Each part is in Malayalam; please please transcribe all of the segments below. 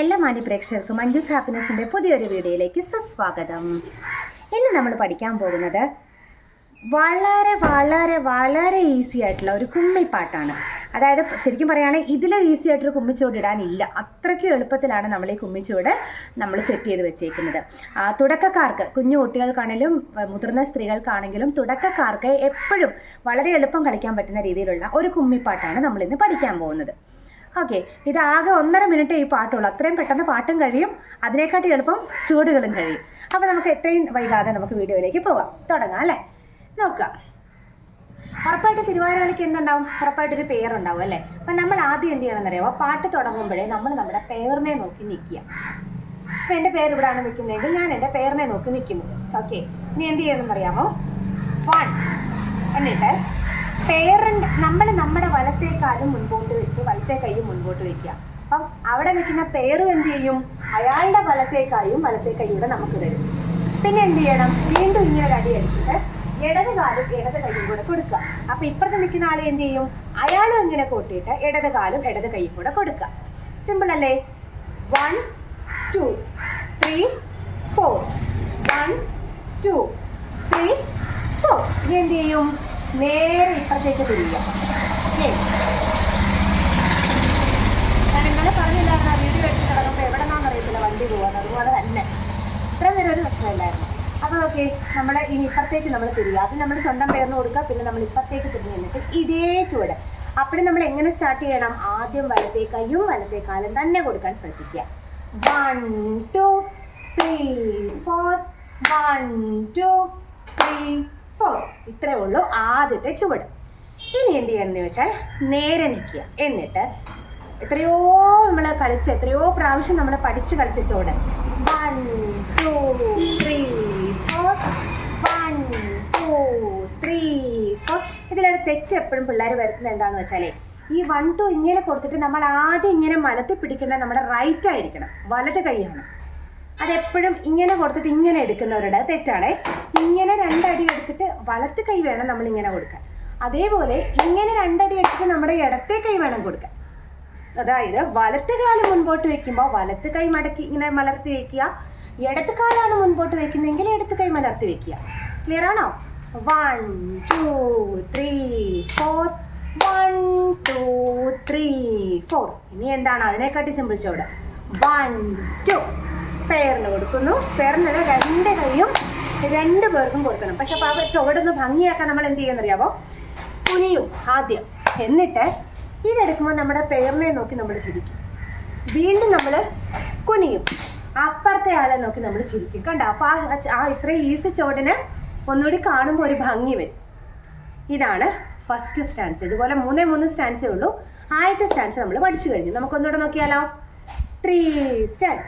എല്ലാ മാന്യ പ്രേക്ഷകർക്കും മഞ്ജുസ് ഹാപ്പിനെസിന്റെ പുതിയൊരു വീഡിയോയിലേക്ക് സുസ്വാഗതം. ഇന്ന് നമ്മൾ പഠിക്കാൻ പോകുന്നത് വളരെ വളരെ വളരെ ഈസി ആയിട്ടുള്ള ഒരു കുമ്മിപ്പാട്ടാണ് അതായത് ശരിക്കും പറയുകയാണെങ്കിൽ ഇതിൽ ഈസി ആയിട്ടൊരു കുമ്മിച്ചുവട് ഇടാനില്ല അത്രയ്ക്ക് എളുപ്പത്തിലാണ് നമ്മൾ ഈ കുമ്മിച്ചുവട് നമ്മൾ സെറ്റ് ചെയ്ത് വെച്ചേക്കുന്നത്. തുടക്കക്കാർക്ക് കുഞ്ഞു കുട്ടികൾക്കാണെങ്കിലും മുതിർന്ന സ്ത്രീകൾക്കാണെങ്കിലും തുടക്കക്കാർക്ക് എപ്പോഴും വളരെ എളുപ്പം കളിക്കാൻ പറ്റുന്ന രീതിയിലുള്ള ഒരു കുമ്മിപ്പാട്ടാണ് നമ്മൾ ഇന്ന് പഠിക്കാൻ പോകുന്നത്. ഓക്കെ ഇത് ആകെ ഒന്നര മിനിറ്റ് ഈ പാട്ടുള്ളൂ. അത്രയും പെട്ടെന്ന് പാട്ടും കഴിയും. അതിനെക്കാട്ടി എളുപ്പം ചൂടുകളും കഴിയും. അപ്പോൾ നമുക്ക് എത്രയും വൈകാതെ നമുക്ക് വീഡിയോയിലേക്ക് പോവാം തുടങ്ങാം അല്ലേ? നോക്കാം ഉറപ്പായിട്ട് തിരുവാതിരകളിക്ക് എന്തുണ്ടാവും? ഉറപ്പായിട്ടൊരു പേരുണ്ടാവും അല്ലേ? അപ്പം നമ്മൾ ആദ്യം എന്ത് ചെയ്യണമെന്ന് അറിയാമോ പാട്ട് തുടങ്ങുമ്പോഴേ നമ്മൾ നമ്മുടെ പേറിനെ നോക്കി നിൽക്കുക. അപ്പം എന്റെ പേര് ഇവിടെയാണ് നിൽക്കുന്നതെങ്കിൽ ഞാൻ എന്റെ പേരിനെ നോക്കി നിൽക്കുന്നു ഓക്കെ ഇനി എന്ത് ചെയ്യണമെന്നറിയാമോ? വൺ എന്നിട്ട് പേരിന്റെ നമ്മൾ നമ്മുടെ വലത്തെ കാലും മുൻപോട്ട് വെച്ച് വലത്തെ കൈയും മുൻപോട്ട് വെക്കുക. അപ്പം അവിടെ നിൽക്കുന്ന പേരും എന്ത് ചെയ്യും? അയാളുടെ വലത്തെ കൈയും വലത്തെ കൈയൂടെ നമുക്ക് തരും പിന്നെ എന്ത് ചെയ്യണം? വീണ്ടും ഇങ്ങനെ ഒരു അടി അടിച്ചിട്ട് ഇടത് കാലും ഇടത് കൈയും കൂടെ കൊടുക്കുക. അപ്പൊ ഇപ്പുറത്ത് നിൽക്കുന്ന ആളെ എന്ത് ചെയ്യും? അയാളും ഇങ്ങനെ കൂട്ടിയിട്ട് ഇടത് കാലും ഇടത് കൈയും കൂടെ കൊടുക്കുക. സിമ്പിൾ അല്ലേ? One two three four one two three four ഇനി എന്ത് ചെയ്യും? നേരെ ഇപ്പുറത്തേക്ക് തിരിയുക. ശരി. ഞാൻ ഇന്നലെ പറഞ്ഞില്ലായിരുന്നു വീഡിയോ എടുത്ത് കിടക്കുമ്പോൾ എവിടെ നിന്നാണെന്ന് അറിയത്തില്ല വണ്ടി പോകാൻ അതുപോലെ തന്നെ. ഇത്ര നേരം ഒരു പ്രശ്നമില്ലായിരുന്നു. അപ്പോൾ ഓക്കെ നമ്മൾ ഇനി ഇപ്പുറത്തേക്ക് നമ്മൾ തിരിയുക. അത് നമ്മൾ സ്വന്തം പേരിന് കൊടുക്കുക പിന്നെ നമ്മൾ ഇപ്പുറത്തേക്ക് തിരിഞ്ഞ് നിന്നിട്ട് ഇതേ ചുവട്. അപ്പോൾ നമ്മൾ എങ്ങനെ സ്റ്റാർട്ട് ചെയ്യണം? ആദ്യം വലത്തേ കൈയും വലത്തേ കാലും തന്നെ കൊടുക്കാൻ ശ്രദ്ധിക്കുക. One two three four one two three four ഇത്രേ ഉള്ളൂ ആദ്യത്തെ ചുവട്. ഇനി എന്ത് ചെയ്യണമെന്ന് ചോദിച്ചാൽ നേരെ നിൽക്കുക. എന്നിട്ട് എത്രയോ നമ്മൾ കളിച്ച് എത്രയോ പ്രാവശ്യം നമ്മൾ പഠിച്ച് കളിച്ച ചുവട്. One two three four one two three four ഇതിലൊരു തെറ്റ് എപ്പോഴും പിള്ളേർ വരുത്തുന്നത് എന്താണെന്ന് വെച്ചാലേ ഈ വൺ ടു ഇങ്ങനെ കൊടുത്തിട്ട് നമ്മൾ ആദ്യം ഇങ്ങനെ മനത്തിൽ പിടിക്കേണ്ടത് നമ്മുടെ റൈറ്റ് ആയിരിക്കണം. വലത് കൈയാണ് അതെപ്പോഴും ഇങ്ങനെ കൊടുത്തിട്ട് ഇങ്ങനെ എടുക്കുന്നവരുടെ തെറ്റാണ്. ഇങ്ങനെ രണ്ടടി എടുത്തിട്ട് വലത്ത് കൈ വേണം നമ്മൾ ഇങ്ങനെ കൊടുക്കാൻ. അതേപോലെ ഇങ്ങനെ രണ്ടടി എടുത്തിട്ട് നമ്മുടെ ഇടത്തെ കൈ വേണം കൊടുക്കാൻ. അതായത് വലത്ത് കാൽ മുൻപോട്ട് വെക്കുമ്പോൾ വലത്ത് കൈ മടക്കി ഇങ്ങനെ മലർത്തി വെക്കുക. ഇടത്ത് കാലാണ് മുൻപോട്ട് വെക്കുന്നതെങ്കിൽ ഇടത്ത് കൈ മലർത്തി വെക്കുക. ക്ലിയർ ആണോ? One two three four one two three four ഇനി എന്താണ്? അതിനെക്കാട്ടി സിമ്പിൾ ചോട്. വൺ ടു പേരിന് കൊടുക്കുന്നു. പേരിന് രണ്ട് കൈയും രണ്ട് പേർക്കും കൊടുക്കണം. പക്ഷെ അപ്പോൾ ആ ചുവടൊന്ന് ഭംഗിയാക്കാൻ നമ്മൾ എന്ത് ചെയ്യുന്നറിയാമോ കുനിയും ആദ്യം. എന്നിട്ട് ഇതെടുക്കുമ്പോൾ നമ്മുടെ പേരിനെ നോക്കി നമ്മൾ ചിരിക്കും. വീണ്ടും നമ്മൾ കുനിയും. അപ്പുറത്തെ ആളെ നോക്കി നമ്മൾ ചിരിക്കും. കണ്ടോ? അപ്പോൾ ആ ആ ഇത്രയും ഈസി ചോടിന് ഒന്നുകൂടി കാണുമ്പോൾ ഒരു ഭംഗി വരും. ഇതാണ് ഫസ്റ്റ് സ്റ്റാൻസ് ഇതുപോലെ മൂന്നേ മൂന്ന് സ്റ്റാൻസേ ഉള്ളൂ. ആദ്യത്തെ സ്റ്റാൻസ് നമ്മൾ പഠിച്ചു കഴിഞ്ഞു. നമുക്കൊന്നുകൂടെ നോക്കിയാലോ? Three stand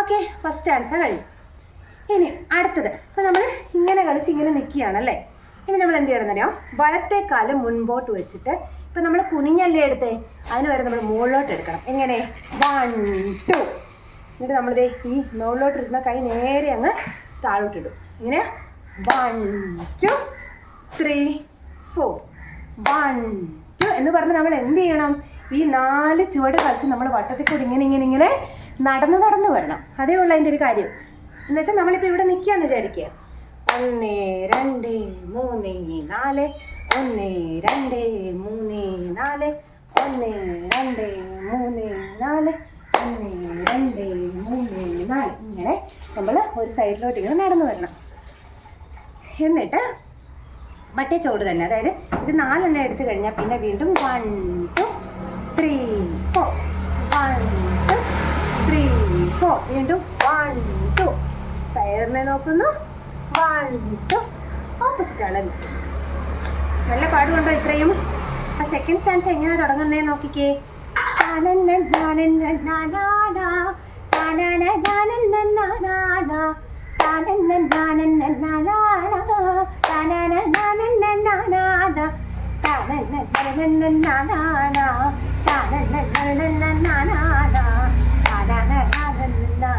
okay first answer കഴിഞ്ഞു. ഇനി അടുത്തത്. ഇപ്പം നമ്മൾ ഇങ്ങനെ കളിച്ച് ഇങ്ങനെ നിൽക്കുകയാണല്ലേ ഇനി നമ്മൾ എന്ത് ചെയ്യണം അറിയാം? വലത്തെ കാൽ മുൻപോട്ട് വെച്ചിട്ട് ഇപ്പം നമ്മൾ കുനിഞ്ഞല്ലേ എടുത്തേ? അതിന് വരെ നമ്മൾ മുകളിലോട്ട് എടുക്കണം. എങ്ങനെ? വൺ ടു എന്നിട്ട് ദേ ഈ മുകളിലോട്ട് ഇരുന്ന കൈ നേരെ അങ്ങ് താഴോട്ടിടും ഇങ്ങനെ. One two three four one two എന്ന് പറഞ്ഞ് നമ്മൾ എന്ത് ചെയ്യണം? ഈ നാല് ചുവട് കളിച്ച് നമ്മൾ വട്ടത്തിൽ കൂടി ഇങ്ങനെ ഇങ്ങനെ ഇങ്ങനെ നടന്ന് നടന്ന് വരണം. അതേ ഉള്ളൂ അതിന്റെ ഒരു കാര്യം. എന്ന് വെച്ചാൽ നമ്മളിപ്പോൾ ഇവിടെ നിൽക്കുകയെന്ന് വിചാരിക്കുക ഒന്ന് രണ്ട് മൂന്ന് നാല്. ഒന്ന് രണ്ട് മൂന്ന് നാല്. ഒന്ന് രണ്ട് മൂന്ന് നാല്. ഒന്ന് രണ്ട് മൂന്ന് നാല്. ഇങ്ങനെ നമ്മൾ ഒരു സൈഡിലോട്ട് ഇങ്ങനെ നടന്നു വരണം. എന്നിട്ട് മറ്റേ ചോട് തന്നെ. അതായത് ഇത് നാലെണ്ണം എടുത്തു കഴിഞ്ഞാൽ പിന്നെ വീണ്ടും one two three four one two three four വീണ്ടും വൺ ടു ടയറിനെ നോക്കുന്നു. നല്ല പാടുകൊണ്ടോ ഇത്രയും? ആ സെക്കൻഡ് സ്റ്റാൻസ് എങ്ങനെ തുടങ്ങുന്നേ നോക്കിക്കേ.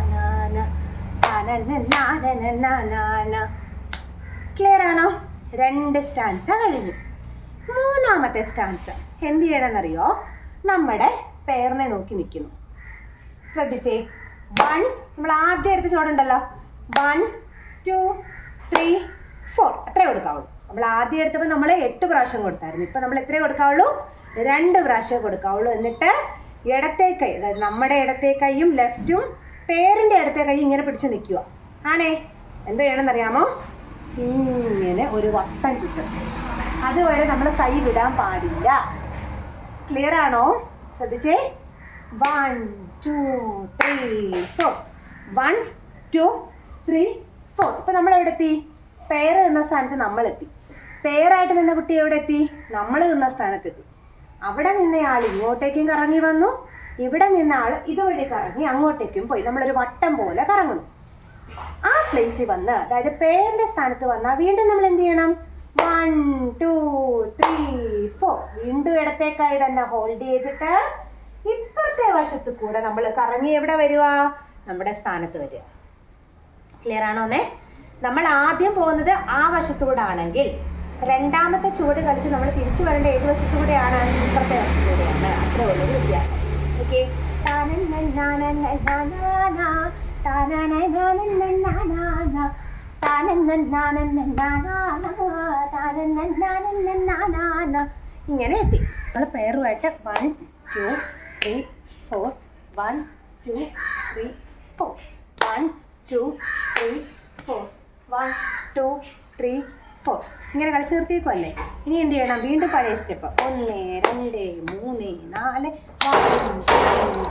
Na ക്ലിയർ ആണോ രണ്ട് സ്റ്റാൻസ കഴിഞ്ഞു മൂന്നാമത്തെ സ്റ്റാൻസ് എന്ത് ചെയ്യണമെന്നറിയോ നമ്മുടെ പേരിനെ നോക്കി നിൽക്കുന്നു ശ്രദ്ധിച്ചേ വൺ നമ്മൾ ആദ്യം എടുത്ത ചോടുണ്ടല്ലോ വൺ ടു ത്രീ ഫോർ അത്രേ കൊടുക്കാവുള്ളൂ നമ്മൾ ആദ്യം എടുത്തപ്പോൾ നമ്മൾ എട്ട് പ്രാവശ്യം കൊടുത്തായിരുന്നു ഇപ്പം നമ്മൾ എത്രേ കൊടുക്കാവുള്ളൂ രണ്ട് പ്രാവശ്യമേ കൊടുക്കാവുള്ളൂ എന്നിട്ട് ഇടത്തെ കൈ അതായത് നമ്മുടെ ഇടത്തെ കൈയും ലെഫ്റ്റും പേരിന്റെ അടുത്ത കൈ ഇങ്ങനെ പിടിച്ച് നിൽക്കുക. ആണേ? എന്ത് ചെയ്യണമെന്നറിയാമോ? ഇങ്ങനെ ഒരു വട്ടം ചുറ്റും. അതുവരെ നമ്മൾ കൈ വിടാൻ പാടില്ല. ക്ലിയർ ആണോ? ശ്രദ്ധിച്ചേ? One two three four one two three four ഇപ്പൊ നമ്മൾ എവിടെ എത്തി? പേർ നിന്ന സ്ഥാനത്ത് നമ്മൾ എത്തി. പേരായിട്ട് നിന്ന കുട്ടി എവിടെ എത്തി? നമ്മൾ നിന്ന സ്ഥാനത്തെത്തി. അവിടെ നിന്നയാൾ ഇങ്ങോട്ടേക്കും കറങ്ങി വന്നു. ഇവിടെ നിന്ന് ആൾ ഇതുവഴി കറങ്ങി അങ്ങോട്ടേക്കും പോയി. നമ്മളൊരു വട്ടം പോലെ കറങ്ങുന്നു. ആ പ്ലേസിൽ വന്ന് അതായത് പേരിന്റെ സ്ഥാനത്ത് വന്നാൽ വീണ്ടും നമ്മൾ എന്ത് ചെയ്യണം? വൺ ടു ത്രീ ഫോർ വീണ്ടും ഇടത്തേക്കായി തന്നെ ഹോൾഡ് ചെയ്തിട്ട് ഇപ്പുറത്തെ വശത്ത് കൂടെ നമ്മൾ കറങ്ങി എവിടെ വരുക? നമ്മുടെ സ്ഥാനത്ത് വരിക. ക്ലിയർ ആണോന്നേ നമ്മൾ ആദ്യം പോകുന്നത് ആ വശത്തൂടെ ആണെങ്കിൽ രണ്ടാമത്തെ ചുവട് കളിച്ച് നമ്മൾ തിരിച്ചു വരേണ്ട ഏത് വശത്തൂടെയാണ് ഇപ്പുറത്തെ വശത്തൂടെയാണ് അത്രേ ഉള്ളൊരു വ്യത്യാസം. ഓക്കെ ഇങ്ങനെ എത്തി. നമ്മൾ പേറുമായിട്ട് one two three four one two three four one two three four one two three four ഇങ്ങനെ കളിച്ച് നിർത്തിയേക്കുമല്ലേ ഇനി എന്ത് ചെയ്യണം? വീണ്ടും പഴയ സ്റ്റെപ്പ്. ഒന്ന് രണ്ട് മൂന്ന് നാല്. One two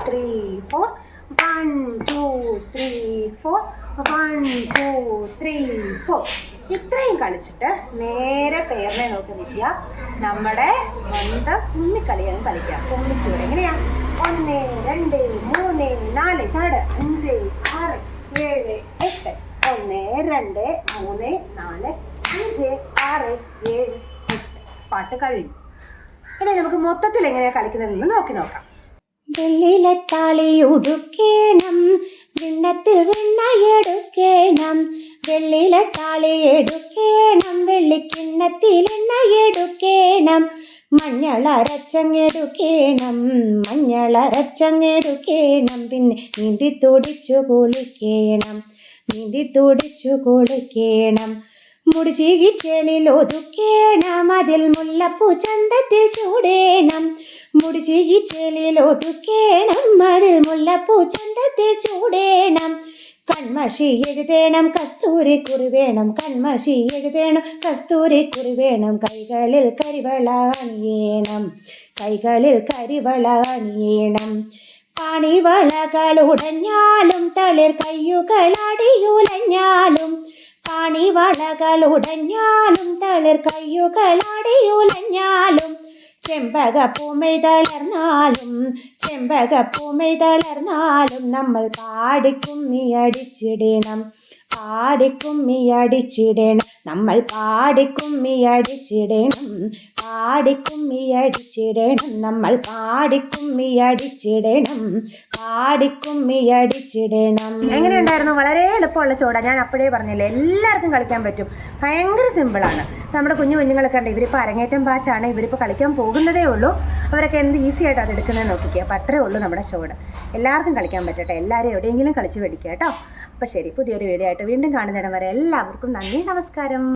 three four one two three four one two three four ഇത്രയും കളിച്ചിട്ട് നേരെ പേരിനെ നോക്കി നിൽക്കുക. നമ്മുടെ സ്വന്തം ഉണ്ണിക്കളിയാണ് കളിക്കുക. ഒന്നിച്ചൂടെ എങ്ങനെയാ? ഒന്ന് രണ്ട് മൂന്ന് നാല്. ചാട്. അഞ്ച് ആറ് ഏഴ് എട്ട്. ഒന്ന് രണ്ട് മൂന്ന് നാല്. അഞ്ച് ആറ് ഏഴ് എട്ട്. പാട്ട് കഴിഞ്ഞു. ഇനി നമുക്ക് മൊത്തത്തിൽ എങ്ങനെയാ കളിക്കുന്നതെന്ന് നോക്കി നോക്കാം. വെള്ളിലെ താളി ഉടുക്കേണം. വിണ്ണത്തിൽ വെണ്ണയെടുക്കേണം വെള്ളിലെ താളി എടുക്കേണം. വെള്ളിക്കിണ്ണത്തിൽ എണ്ണയെടുക്കേണം മഞ്ഞളരച്ചങ്ങെടുക്കേണം. മഞ്ഞളരച്ചങ്ങെടുക്കേണം. പിന്നെ നീന്തി തുടിച്ചു കുളിക്കേണം. നീന്തി തുടിച്ചു കുളിക്കേണം. മുടിചീകി ഒതുക്കേണം. അതിൽ മുല്ലപ്പൂ ചന്തത്തിൽ ചൂടേണം. മുടിചീകി ഒതുക്കേണം. അതിൽ മുല്ലപ്പൂ ചന്തത്തിൽ ചൂടേണം. കൺമഷി എഴുതേണം. കസ്തൂരി കുറിവേണം കൺമഷി എഴുതേണം. കസ്തൂരി കുറിവേണം കൈകളിൽ കരിവള അണിയേണം. കൈകളിൽ കരിവള അണിയേണം. പണിവളകൾ ഉടഞ്ഞാലും തളിർ കയ്യുകൾ ഉടഞ്ഞാലും തളിർ കയ്യുകൾ അടിയുലഞ്ഞാലും ചെമ്പക പൂമൈ തളർന്നാലും ചെമ്പക പൂമൈ തളർന്നാലും നമ്മൾ പാടിക്കുമ്മി അടിച്ചിടണം പാടിക്കുമ്മി അടിച്ചിടണം നമ്മൾ പാടിക്കുമ്മി അടിച്ചിടണം. പാടിക്കുമ്മി അടിച്ചിടണം നമ്മൾ പാടിക്കുമ്മി പാടിക്കുമ്മിയടിച്ചിടണം. പാടിക്കുമ്മി അടിച്ചിടണം എങ്ങനെയുണ്ടായിരുന്നു വളരെ എളുപ്പമുള്ള ചോട. ഞാൻ അപ്പോഴേ പറഞ്ഞില്ലേ എല്ലാവർക്കും കളിക്കാൻ പറ്റും. ഭയങ്കര സിമ്പിളാണ് നമ്മുടെ കുഞ്ഞു കുഞ്ഞുങ്ങളൊക്കെ ഉണ്ട് ഇവരിപ്പോൾ അരങ്ങേറ്റം ബാച്ചാണ് ഇവരിപ്പോൾ കളിക്കാൻ പോകുന്നതേ ഉള്ളൂ. അവരൊക്കെ എന്ത് ഈസി ആയിട്ട് അത് എടുക്കുന്നത് നോക്കിക്കുക അപ്പോൾ അത്രേ ഉള്ളൂ നമ്മുടെ ചോട്. എല്ലാവർക്കും കളിക്കാൻ പറ്റട്ടെ. എല്ലാവരും എവിടെയെങ്കിലും കളിച്ച് പഠിക്കുക കേട്ടോ. അപ്പോൾ ശരി പുതിയൊരു വീഡിയോ ആയിട്ട് വീണ്ടും കാണുന്നിടം വരെ എല്ലാവർക്കും നന്ദി നമസ്കാരം.